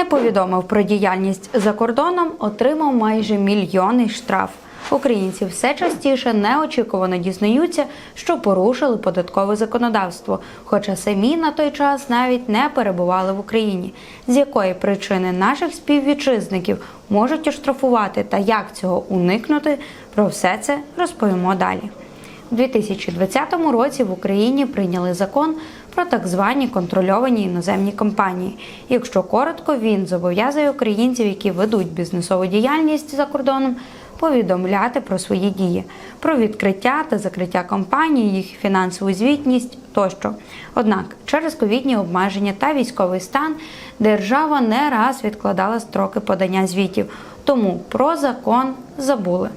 Не повідомив про діяльність за кордоном, отримав майже мільйонний штраф. Українці все частіше неочікувано дізнаються, що порушили податкове законодавство, хоча самі на той час навіть не перебували в Україні. З якої причини наших співвітчизників можуть оштрафувати та як цього уникнути, про все це розповімо далі. У 2020 році в Україні прийняли закон про так звані контрольовані іноземні компанії. Якщо коротко, він зобов'язує українців, які ведуть бізнесову діяльність за кордоном, повідомляти про свої дії, про відкриття та закриття компаній, їх фінансову звітність тощо. Однак через ковідні обмеження та військовий стан держава не раз відкладала строки подання звітів, тому про закон забули.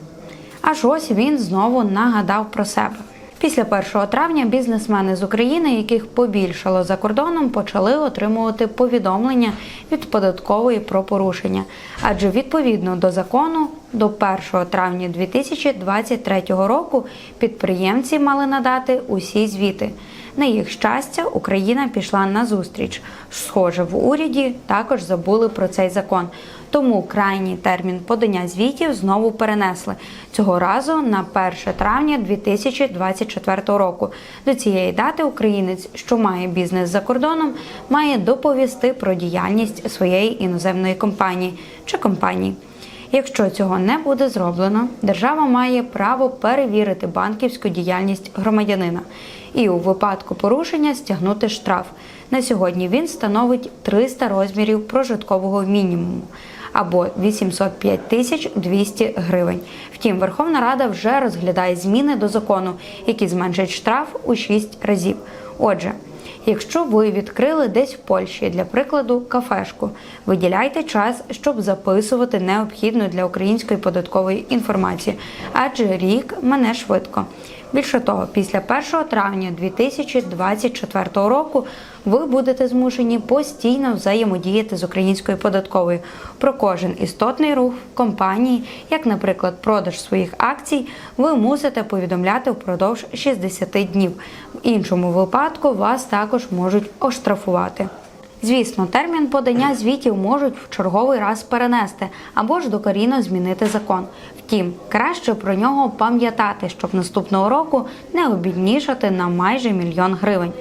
Аж ось він знову нагадав про себе. Після 1 травня бізнесмени з України, яких побільшало за кордоном, почали отримувати повідомлення від податкової про порушення. Адже відповідно до закону до 1 травня 2023 року підприємці мали надати усі звіти. На їх щастя, Україна пішла на зустріч. Схоже, в уряді також забули про цей закон. Тому крайній термін подання звітів знову перенесли цього разу на 1 травня 2024 року. До цієї дати українець, що має бізнес за кордоном, має доповісти про діяльність своєї іноземної компанії чи компанії. Якщо цього не буде зроблено, держава має право перевірити банківську діяльність громадянина і у випадку порушення стягнути штраф. На сьогодні він становить 300 розмірів прожиткового мінімуму або 805 тисяч 200 гривень. Втім, Верховна Рада вже розглядає зміни до закону, які зменшать штраф у 6 разів. Отже, Якщо ви відкрили десь в Польщі, для прикладу, кафешку, виділяйте час, щоб записувати необхідну для української податкової інформації, адже рік мене швидко. Більше того, після 1 травня 2024 року ви будете змушені постійно взаємодіяти з українською податковою про кожен істотний рух компанії, як, наприклад, продаж своїх акцій, ви мусите повідомляти впродовж 60 днів. В іншому випадку вас також можуть оштрафувати. Звісно, термін подання звітів можуть в черговий раз перенести або ж докорінно змінити закон. Втім, краще про нього пам'ятати, щоб наступного року не обіднішати на майже мільйон гривень.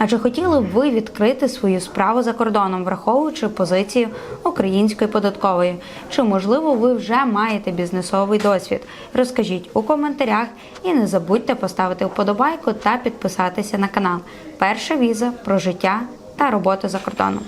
А чи хотіли б ви відкрити свою справу за кордоном, враховуючи позицію української податкової? Чи можливо ви вже маєте бізнесовий досвід? Розкажіть у коментарях і не забудьте поставити вподобайку та підписатися на канал. Перша віза про життя та роботу за кордоном.